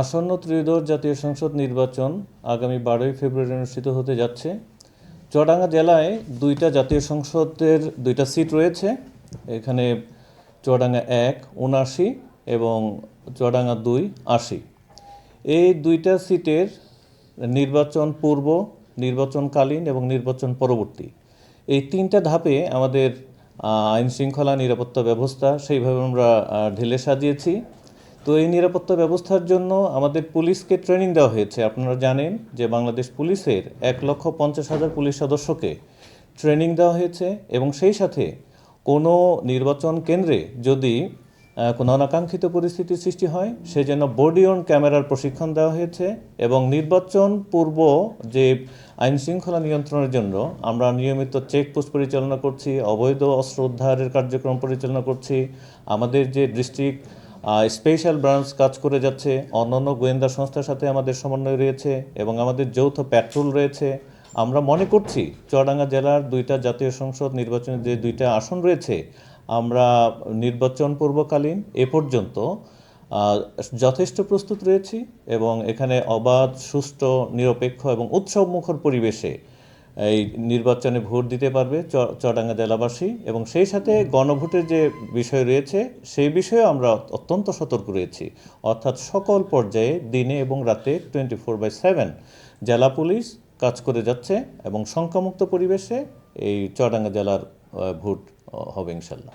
আসন্ন ত্রয়োদশ জাতীয় সংসদ নির্বাচন আগামী বারোই ফেব্রুয়ারি অনুষ্ঠিত হতে যাচ্ছে। চুয়াডাঙ্গা জেলায় দুইটা জাতীয় সংসদের দুইটা সিট রয়েছে। এখানে চুয়াডাঙ্গা এক, উনআশি এবং চুয়াডাঙ্গা দুই, আশি। এই দুইটা সিটের নির্বাচন পূর্ব, নির্বাচনকালীন এবং নির্বাচন পরবর্তী। এই তিনটা ধাপে আমাদের আইন শৃঙ্খলা নিরাপত্তা ব্যবস্থা সেইভাবে আমরা ঢেলে সাজিয়েছি। তো এই নিরাপত্তা ব্যবস্থার জন্য আমাদের পুলিশকে ট্রেনিং দেওয়া হয়েছে। আপনারা জানেন যে বাংলাদেশ পুলিশের এক লক্ষ পঞ্চাশ হাজার পুলিশ সদস্যকে ট্রেনিং দেওয়া হয়েছে এবং সেই সাথে কোনো নির্বাচন কেন্দ্রে যদি কোনো অনাকাঙ্ক্ষিত পরিস্থিতির সৃষ্টি হয় সেজন্য বডি অন ক্যামেরার প্রশিক্ষণ দেওয়া হয়েছে এবং নির্বাচন পূর্ব যে আইন শৃঙ্খলা নিয়ন্ত্রণের জন্য আমরা নিয়মিত চেকপোস্ট পরিচালনা করছি, অবৈধ অস্ত্র উদ্ধারের কার্যক্রম পরিচালনা করছি, আমাদের যে ডিস্ট্রিক্ট স্পেশাল ব্রাঞ্চ কাজ করে যাচ্ছে। অন্যান্য গোয়েন্দা সংস্থার সাথে আমাদের সমন্বয় রয়েছে এবং আমাদের যৌথ প্যাট্রোল রয়েছে। আমরা মনে করছি চুয়াডাঙ্গা জেলার দুইটা জাতীয় সংসদ নির্বাচনের যে দুইটা আসন রয়েছে, আমরা নির্বাচন পূর্বকালীন এ পর্যন্ত যথেষ্ট প্রস্তুত রয়েছি এবং এখানে অবাধ, সুষ্ঠু, নিরপেক্ষ এবং উৎসবমুখর পরিবেশে এই নির্বাচনে ভোট দিতে পারবে চটাঙ্গা জেলাবাসী এবং সেই সাথে গণভোটের যে বিষয় রয়েছে, সেই বিষয়ে আমরা অত্যন্ত সতর্ক রয়েছি। অর্থাৎ সকল পর্যায়ে দিনে এবং রাতে টোয়েন্টি ফোর বাই সেভেন জেলা পুলিশ কাজ করে যাচ্ছে এবং সংখ্যামুক্ত পরিবেশে এই চটাঙ্গা জেলার ভোট হবে ইনশাল্লাহ।